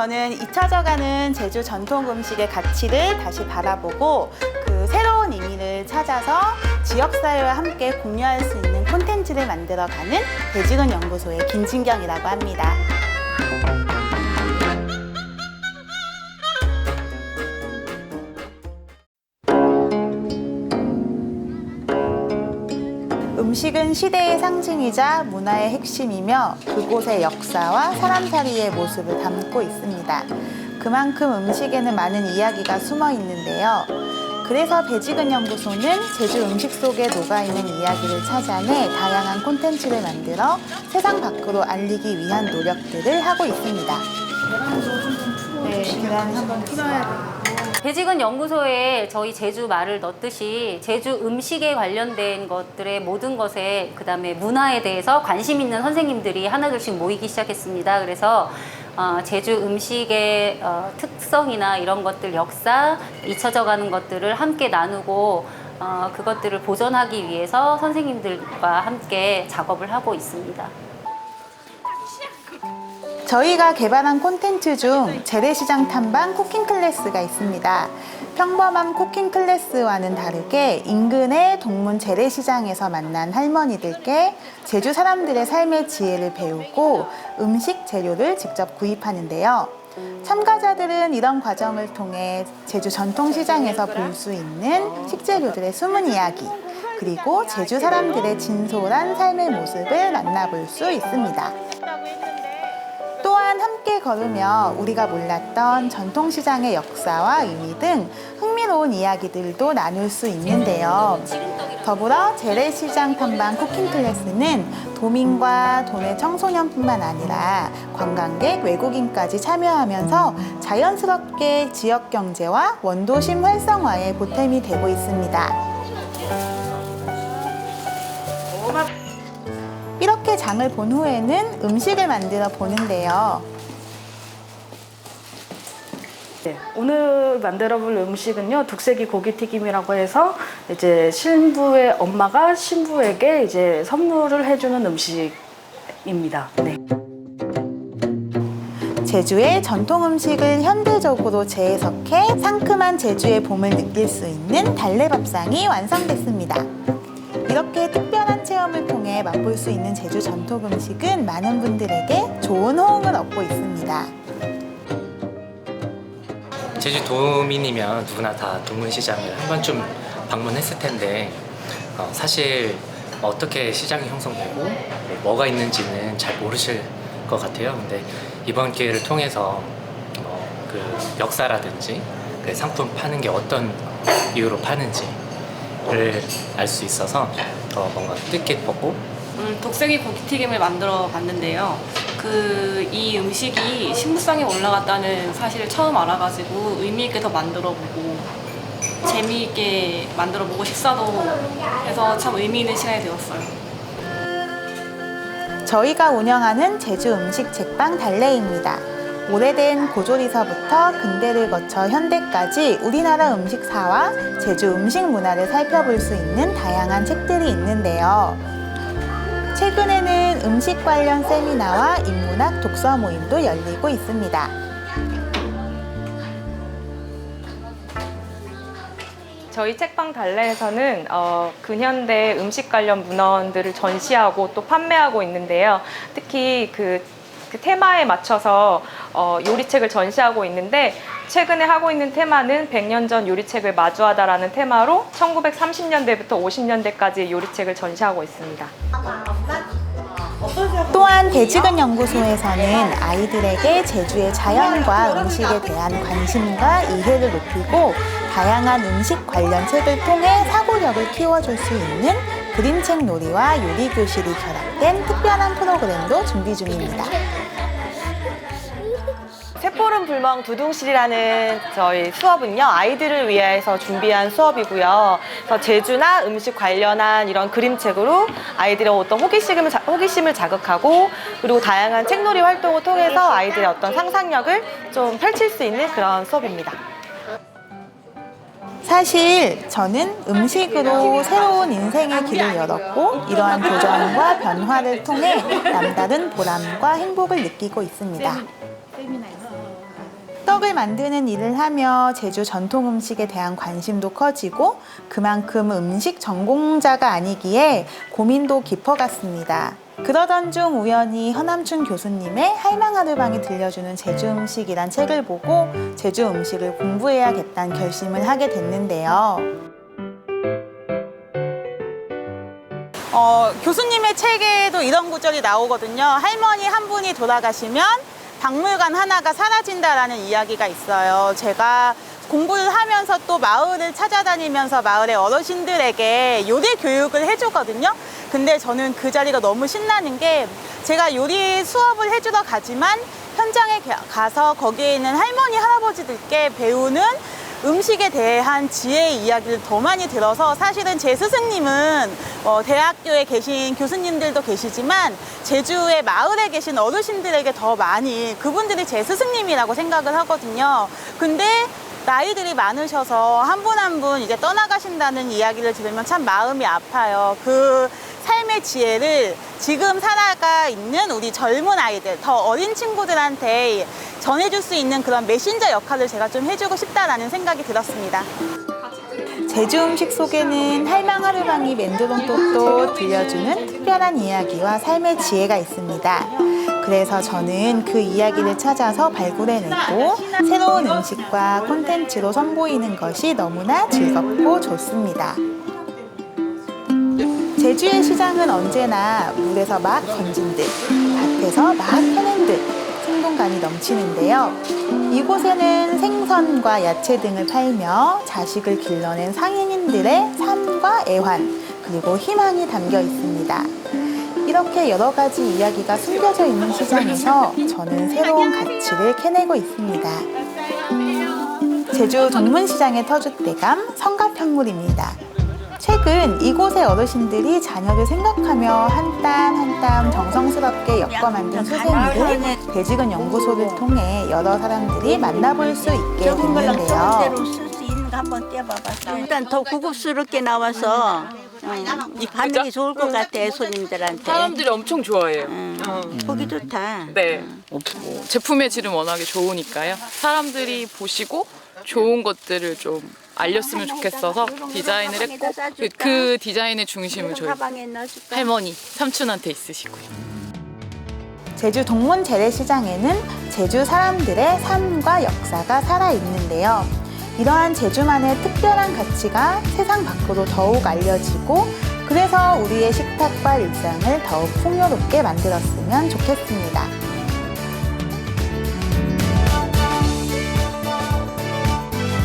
저는 잊혀져가는 제주 전통 음식의 가치를 다시 바라보고 그 새로운 의미를 찾아서 지역사회와 함께 공유할 수 있는 콘텐츠를 만들어가는 배지근 연구소의 김진경이라고 합니다. 음식은 시대의 상징이자 문화의 핵심이며 그곳의 역사와 사람살이의 모습을 담고 있습니다. 그만큼 음식에는 많은 이야기가 숨어 있는데요. 그래서 배지근 연구소는 제주 음식 속에 녹아있는 이야기를 찾아내 다양한 콘텐츠를 만들어 세상 밖으로 알리기 위한 노력들을 하고 있습니다. 네, 계란 한번 풀어야 돼요. 배지근 연구소에 저희 제주 말을 넣듯이 제주 음식에 관련된 것들의 모든 것에 그다음에 문화에 대해서 관심 있는 선생님들이 하나둘씩 모이기 시작했습니다. 그래서 어, 제주 음식의 어, 특성이나 이런 것들 역사 잊혀져 가는 것들을 함께 나누고 어, 그것들을 보존하기 위해서 선생님들과 함께 작업을 하고 있습니다. 저희가 개발한 콘텐츠 중 재래시장 탐방 쿠킹 클래스가 있습니다. 평범한 쿠킹 클래스와는 다르게 인근의 동문 재래시장에서 만난 할머니들께 제주 사람들의 삶의 지혜를 배우고 음식 재료를 직접 구입하는데요. 참가자들은 이런 과정을 통해 제주 전통시장에서 볼 수 있는 식재료들의 숨은 이야기, 그리고 제주 사람들의 진솔한 삶의 모습을 만나볼 수 있습니다. 또한 함께 걸으며 우리가 몰랐던 전통시장의 역사와 의미 등 흥미로운 이야기들도 나눌 수 있는데요. 더불어 재래시장 탐방 쿠킹 클래스는 도민과 도내 청소년뿐만 아니라 관광객, 외국인까지 참여하면서 자연스럽게 지역 경제와 원도심 활성화에 보탬이 되고 있습니다. 장을 본 후에는 음식을 만들어 보는데요. 네, 오늘 만들어 볼 음식은요 독세기 고기튀김이라고 해서 이제 신부의 엄마가 신부에게 이제 선물을 해주는 음식입니다. 네. 제주의 전통 음식을 현대적으로 재해석해 상큼한 제주의 봄을 느낄 수 있는 달래밥상이 완성됐습니다. 이렇게 맛볼 수 있는 제주 전통 음식은 많은 분들에게 좋은 호응을 얻고 있습니다. 제주 도민이면 누구나 다 동문시장을 한 번쯤 방문했을 텐데 어, 사실 어떻게 시장이 형성되고 뭐가 있는지는 잘 모르실 것 같아요. 근데 이번 기회를 통해서 어, 그 역사라든지 그 상품 파는 게 어떤 이유로 파는지를 알 수 있어서 더 뭔가 뜻깊었고 오늘 독세기 고기튀김을 만들어 봤는데요. 그 이 음식이 신부상에 올라갔다는 사실을 처음 알아가지고 의미 있게 더 만들어 보고 재미있게 만들어 보고 식사도 해서 참 의미 있는 시간이 되었어요. 저희가 운영하는 제주 음식 책방 달래입니다. 오래된 고조리서부터 근대를 거쳐 현대까지 우리나라 음식사와 제주 음식 문화를 살펴볼 수 있는 다양한 책들이 있는데요. 최근에는 음식 관련 세미나와 인문학 독서 모임도 열리고 있습니다. 저희 책방 달래에서는 어, 근현대 음식 관련 문헌들을 전시하고 또 판매하고 있는데요. 특히 그, 그 테마에 맞춰서 어, 요리책을 전시하고 있는데 최근에 하고 있는 테마는 100년 전 요리책을 마주하다라는 테마로 1930년대부터 50년대까지 요리책을 전시하고 있습니다. 또한 배지근 연구소에서는 아이들에게 제주의 자연과 음식에 대한 관심과 이해를 높이고 다양한 음식 관련 책을 통해 사고력을 키워줄 수 있는 그림책 놀이와 요리 교실이 결합된 특별한 프로그램도 준비 중입니다. 새뽀른 불멍 두둥실이라는 저희 수업은요 아이들을 위해서 준비한 수업이고요. 그래서 제주나 음식 관련한 이런 그림책으로 아이들의 어떤 호기심을, 자- 호기심을 자극하고 그리고 다양한 책놀이 활동을 통해서 아이들의 어떤 상상력을 좀 펼칠 수 있는 그런 수업입니다. 사실 저는 음식으로 새로운 인생의 길을 열었고 이러한 도전과 변화를 통해 남다른 보람과 행복을 느끼고 있습니다. 떡을 만드는 일을 하며 제주 전통 음식에 대한 관심도 커지고 그만큼 음식 전공자가 아니기에 고민도 깊어갔습니다. 그러던 중 우연히 허남춘 교수님의 할망하르방이 들려주는 제주 음식이란 책을 보고 제주 음식을 공부해야겠다는 결심을 하게 됐는데요. 어, 교수님의 책에도 이런 구절이 나오거든요. 할머니 한 분이 돌아가시면 박물관 하나가 사라진다라는 이야기가 있어요. 제가 공부를 하면서 또 마을을 찾아다니면서 마을의 어르신들에게 요리 교육을 해주거든요. 근데 저는 그 자리가 너무 신나는 게 제가 요리 수업을 해주러 가지만 현장에 가- 가서 거기에 있는 할머니, 할아버지들께 배우는 음식에 대한 지혜의 이야기를 더 많이 들어서 사실은 제 스승님은 어, 대학교에 계신 교수님들도 계시지만 제주의 마을에 계신 어르신들에게 더 많이 그분들이 제 스승님이라고 생각을 하거든요. 근데 나이들이 많으셔서 한 분 한 분 이제 떠나가신다는 이야기를 들으면 참 마음이 아파요. 그 삶의 지혜를 지금 살아가 있는 우리 젊은 아이들, 더 어린 친구들한테 전해줄 수 있는 그런 메신저 역할을 제가 좀 해주고 싶다라는 생각이 들었습니다. 제주 음식 속에는 할망하르방이 맨두롱떡도 들려주는 특별한 이야기와 삶의 지혜가 있습니다. 그래서 저는 그 이야기를 찾아서 발굴해내고 새로운 음식과 콘텐츠로 선보이는 것이 너무나 즐겁고 좋습니다. 제주의 시장은 언제나 물에서 막 건진 듯, 밭에서 막 캐낸 듯 생동감이 넘치는데요. 이곳에는 생선과 야채 등을 팔며 자식을 길러낸 상인인들의 삶과 애환, 그리고 희망이 담겨 있습니다. 이렇게 여러 가지 이야기가 숨겨져 있는 시장에서 저는 새로운 가치를 캐내고 있습니다. 제주 동문시장의 터줏대감 성가평물입니다. 최근 이곳의 어르신들이 자녀를 생각하며 한 땀 한 땀 정성스럽게 엮어 만든 수세미를 배지근 연구소를 통해 여러 사람들이 만나볼 수 있게 됐는데요. 일단 더 고급스럽게 나와서 음, 반응이 좋을 것 같아 손님들한테. 사람들이 엄청 좋아해요. 음, 보기 좋다. 네. 뭐 제품의 질은 워낙에 좋으니까요. 사람들이 보시고 좋은 것들을 좀 알렸으면 좋겠어서 디자인을 했고 그, 그 디자인의 중심은 저희 가방에 넣어줄까? 할머니, 삼촌한테 있으시고요. 제주 동문 재래시장에는 제주 사람들의 삶과 역사가 살아 있는데요. 이러한 제주만의 특별한 가치가 세상 밖으로 더욱 알려지고 그래서 우리의 식탁과 일상을 더욱 풍요롭게 만들었으면 좋겠습니다.